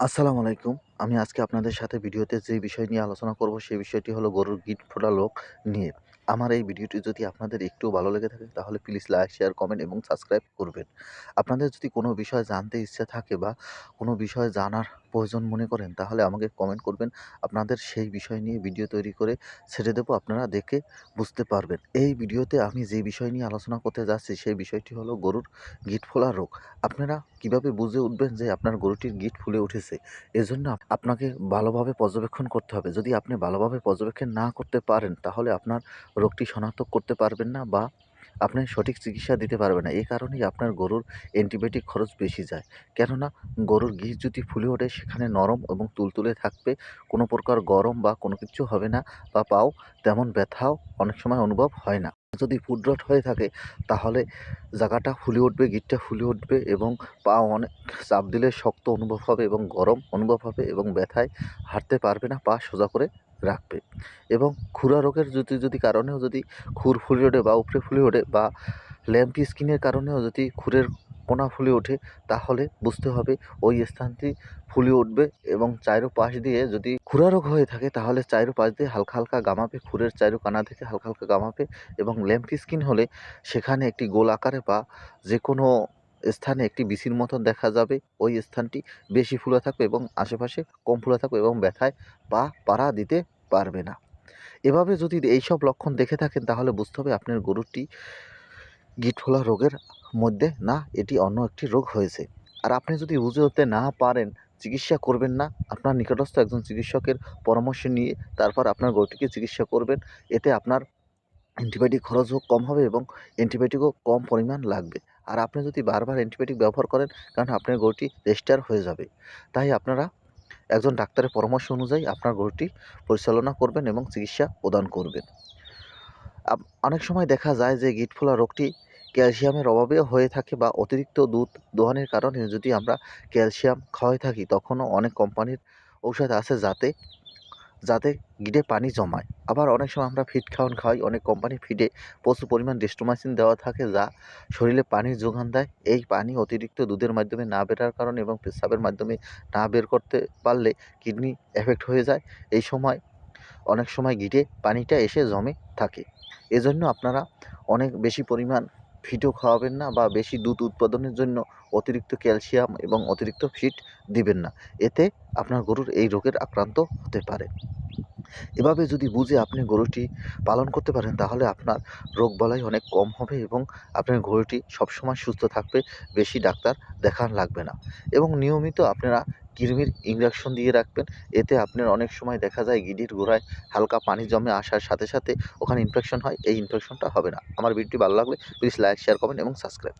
আসসালামু আলাইকুম। আমি আজকে আপনাদের সাথে ভিডিওতে যে বিষয় নিয়ে আলোচনা করব, সেই বিষয়টি হলো গরুর গিট ফোটা রোগ নিয়ে। আমার এই ভিডিওটি যদি আপনাদের একটু ভালো লেগে থাকে, তাহলে প্লিজ লাইক শেয়ার কমেন্ট এবং সাবস্ক্রাইব করবেন। আপনাদের যদি কোনো বিষয় জানতে ইচ্ছে থাকে বা কোনো বিষয় জানার প্রয়োজন মনে করেন, তাহলে আমাকে কমেন্ট করবেন। আপনাদের সেই বিষয় নিয়ে ভিডিও তৈরি করে ছেড়ে দেবো, আপনারা দেখে বুঝতে পারবেন। এই ভিডিওতে আমি যে বিষয় নিয়ে আলোচনা করতে যাচ্ছি, সেই বিষয়টি হলো গরুর গিট ফোলা রোগ। আপনারা কীভাবে বুঝে উঠবেন যে আপনার গরুটির গিট ফুলে উঠেছে? এজন্য আপনাকে ভালোভাবে পর্যবেক্ষণ করতে হবে। যদি আপনি ভালোভাবে পর্যবেক্ষণ না করতে পারেন, তাহলে আপনার রোগটি শনাক্ত করতে পারবেন না বা আপনি সঠিক চিকিৎসা দিতে পারবেন না। এই কারণেই আপনার গরুর অ্যান্টিবায়োটিক খরচ বেশি যায়। কেননা, গরুর ঘি যদি ফুলে ওঠে, সেখানে নরম এবং তুলতুলে থাকবে, কোনো প্রকার গরম বা কোনো কিছু হবে না বা পাও তেমন ব্যথাও অনেক সময় অনুভব হয় না। যদি ফুডরট হয়ে থাকে, তাহলে জায়গাটা ফুলে উঠবে গিটটা ফুলে উঠবে এবং পা অনেক চাপ দিলে শক্ত অনুভব হবে এবং গরম অনুভব হবে এবং ব্যথায় হাঁটতে পারবে না, পা সোজা করে রাখবে। এবং খুরা রোগের যদি যদি কারণেও যদি খুর ফুলে ওঠে বা উপরে ফুলে ওঠে বা ল্যাম্পি স্কিনের কারণেও যদি খুরের কোনা ফুলে ওঠে, তাহলে বুঝতে হবে ওই স্থানটি ফুলে উঠবে এবং চাইরো পাশ দিয়ে যদি খুরা রোগ হয়ে থাকে, তাহলে চাইরো পাশ দিয়ে হালকা হালকা গামাবে খুরের চাইরো কানা থেকে হালকা হালকা গামাবে এবং ল্যাম্পি স্কিন হলে সেখানে একটি গোল আকারে বা যে কোনো স্থানে একটি বিসির মতন দেখা যাবে। ওই স্থানটি বেশি ফুলে থাকবে এবং আশেপাশে কম ফুলে থাকবে এবং ব্যথায় পা, পাড়া দিতে পারবে না। এভাবে যদি এই সব লক্ষণ দেখে থাকেন, তাহলে বুঝতে হবে আপনার গরুটি গিটফোলা রোগের মধ্যে না, এটি অন্য একটি রোগ হয়েছে। আর আপনি যদি বুঝে উঠতে না পারেন, চিকিৎসা করবেন না, আপনার নিকটস্থ একজন চিকিৎসকের পরামর্শ নিয়ে তারপর আপনার গরুটিকে চিকিৎসা করবেন। এতে আপনার অ্যান্টিবায়োটিক খরচও কম হবে এবং অ্যান্টিবায়োটিকও কম পরিমাণ লাগবে। আর আপনি যদি বারবার অ্যান্টিবায়োটিক ব্যবহার করেন, কারণ আপনার গরুটি রেজিস্টার হয়ে যাবে। তাই আপনারা একজন ডাক্তারের পরামর্শ অনুযায়ী আপনার গরুটি পরিচালনা করবেন এবং চিকিৎসা প্রদান করবেন। অনেক সময় দেখা যায় যে গিট ফোলা রোগটি ক্যালসিয়ামের অভাবেও হয়ে থাকে বা অতিরিক্ত দুধ দোহানের কারণে যদি আমরা ক্যালসিয়াম খাওয়াই থাকি, তখনও অনেক কোম্পানির ঔষধ আছে যাতে যাতে গিটে পানি জমায়। আবার অনেক সময় আমরা ফিড খাওয়ান খাওয়াই, অনেক কোম্পানি ফিডে প্রচুর পরিমাণ ডেস্টোমাইসিন দেওয়া থাকে যা শরীরে পানির যোগান দেয়। এই পানি অতিরিক্ত দুধের মাধ্যমে না বেরার কারণে এবং পেশাবের মাধ্যমে না বের করতে পারলে কিডনি এফেক্ট হয়ে যায়। এই সময় অনেক সময় গিটে পানিটা এসে জমে থাকে। এজন্য আপনারা অনেক বেশি পরিমাণ ফিটও খাওয়াবেন না বা বেশি দুধ উৎপাদনের জন্য অতিরিক্ত ক্যালসিয়াম এবং অতিরিক্ত ফিট দিবেন না। এতে আপনার গরুর এই রোগের আক্রান্ত হতে পারে। এভাবে যদি বুঝে আপনি গরুটি পালন করতে পারেন, তাহলে আপনার রোগ বালাই অনেক কম হবে এবং আপনার গরুটি সবসময় সুস্থ থাকবে, বেশি ডাক্তার দেখান লাগবে না। এবং নিয়মিত আপনারা কৃমির ইঞ্জেকশন দিয়ে রাখবেন। এতে আপনার অনেক সময় দেখা যায় গিডির গোড়ায় হালকা পানি জমে আসার সাথে সাথে ওখানে ইনফেকশন হয়। এই ইনফেকশনটা হবে না। আমার ভিডিওটি ভালো লাগলে প্লিজ লাইক শেয়ার কমেন্ট এবং সাবস্ক্রাইব